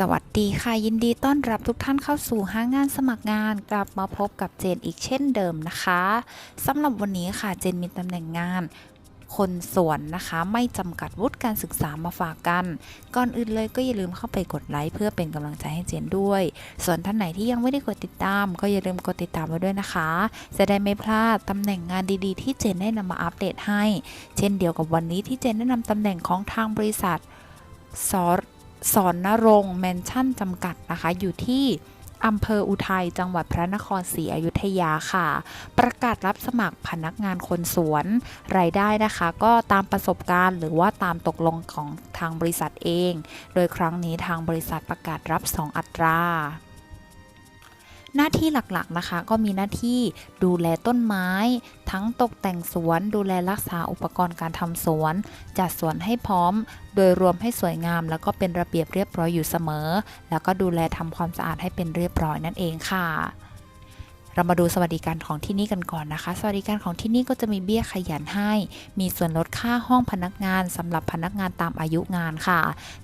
สวัสดีค่ะยินดีต้อนรับทุกท่านเข้าสู่ห้างงานสมัครงานกลับมาพบกับเจนอีกเช่นเดิมนะคะสำหรับวันนี้ค่ะเจนมีตำแหน่งงาน คนสวนนะคะ ไม่จำกัดวุฒิการศึกษามาฝากกัน ก่อนอื่นเลยก็อย่าลืมเข้าไปกดไลค์เพื่อเป็นกำลังใจให้เจนด้วย ส่วนท่านไหนที่ยังไม่ได้กดติดตาม ก็อย่าลืมกดติดตามไว้ด้วยนะคะ จะได้ไม่พลาดตำแหน่งงานดีๆ ที่เจนได้นำมาอัปเดตให้ เช่นเดียวกับวันนี้ที่เจนได้นำตำแหน่งของทางบริษัทสอ สอนนรงแมนชั่นจำกัดนะคะ อยู่ที่อำเภออุทัยจังหวัดพระนครศรีอยุธยาค่ะ ประกาศรับสมัครพนักงานคนสวน รายได้นะคะ ก็ตามประสบการณ์หรือว่าตามตกลงของทางบริษัทเอง โดยครั้งนี้ทางบริษัทประกาศรับ 2 อัตรา หน้าที่หลักๆนะคะ ก็มีหน้าที่ดูแลต้นไม้ ทั้งตกแต่งสวน ดูแลรักษาอุปกรณ์การทำสวน จัดสวนให้พร้อม โดยรวมให้สวยงาม แล้วก็เป็นระเบียบเรียบร้อยอยู่เสมอ แล้วก็ดูแลทำความสะอาดให้เป็นเรียบร้อยนั่นเองค่ะ เรามาดูสวัสดิการของที่นี่กันก่อนนะคะ สวัสดิการของที่นี่ก็จะมีเบี้ยขยันให้ มีส่วนลดค่าห้องพนักงานสำหรับพนักงานตามอายุงานค่ะ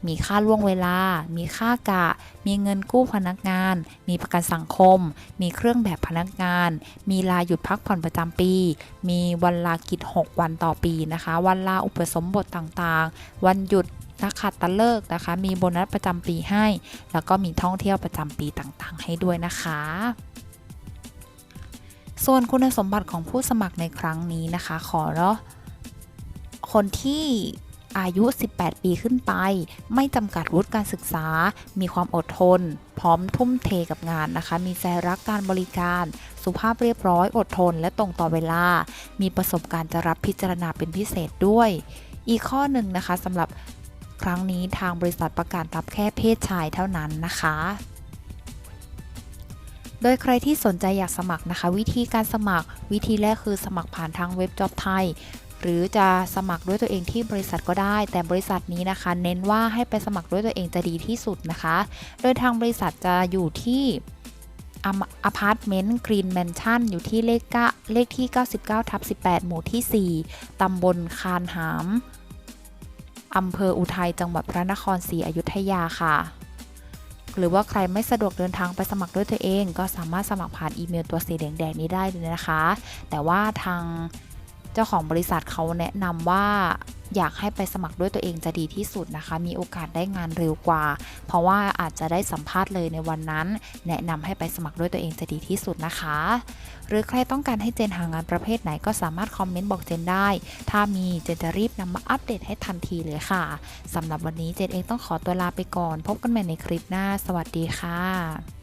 มีค่าล่วงเวลา มีค่ากะ มีเงินกู้พนักงาน มีประกันสังคม มีเครื่องแบบพนักงาน มีลาหยุดพักผ่อนประจำปี มีวันลากิจ 6 วันต่อปีนะคะ วันลาอุปสมบทต่างๆ วันหยุดนักขัตฤกษ์นะคะ มีโบนัสประจำปีให้ แล้วก็มีท่องเที่ยวประจำปีต่างๆ ให้ด้วยนะคะ ส่วนคุณสมบัติของผู้สมัครในครั้งนี้นะคะ ขอเนาะคนที่อายุ 18 ปีขึ้นไป ไม่จำกัดวุฒิการศึกษา มีความอดทน พร้อมทุ่มเทกับงานนะคะ มีใจรักการบริการ สุภาพเรียบร้อย อดทน และตรงต่อเวลา มีประสบการณ์จะรับพิจารณาเป็นพิเศษด้วย อีกข้อหนึ่งนะคะสำหรับครั้งนี้ทางบริษัทประกาศรับแค่เพศชายเท่านั้นนะคะ โดยใครที่สนใจอยากสมัครนะคะ วิธีการสมัครวิธีแรกคือสมัครผ่านทางเว็บจ็อบไทยหรือจะสมัครด้วยตัวเองที่บริษัทก็ได้ แต่บริษัทนี้นะคะ เน้นว่าให้ไปสมัครด้วยตัวเองจะดีที่สุดนะคะ โดยทางบริษัทจะอยู่ที่อพาร์ตเมนต์กรีนแมนชั่นอยู่ที่เลขเลขที่ 99ทับ18 หมู่ที่ 4 ตำบลคานหาม อำเภออุทัย จังหวัดพระนครศรีอยุธยาค่ะ หรือว่าใครไม่สะดวกเดินทางไปสมัครด้วยตัวเอง ก็สามารถสมัครผ่านอีเมลตัวสีแดงๆนี้ได้เลยนะคะ แต่ว่าทาง เจ้าของบริษัทเขาแนะนำว่าอยากให้ไปสมัครด้วยตัวเองจะดีที่สุดนะคะ มีโอกาสได้งานเร็วกว่า เพราะว่าอาจจะได้สัมภาษณ์เลยในวันนั้น แนะนำให้ไปสมัครด้วยตัวเองจะดีที่สุดนะคะ หรือใครต้องการให้เจนหางานประเภทไหนก็สามารถคอมเมนต์บอกเจนได้ ถ้ามีเจนจะรีบนำมาอัปเดตให้ทันทีเลยค่ะสำหรับวันนี้เจนเองต้องขอตัวลาไปก่อน พบกันใหม่ในคลิปหน้า สวัสดีค่ะ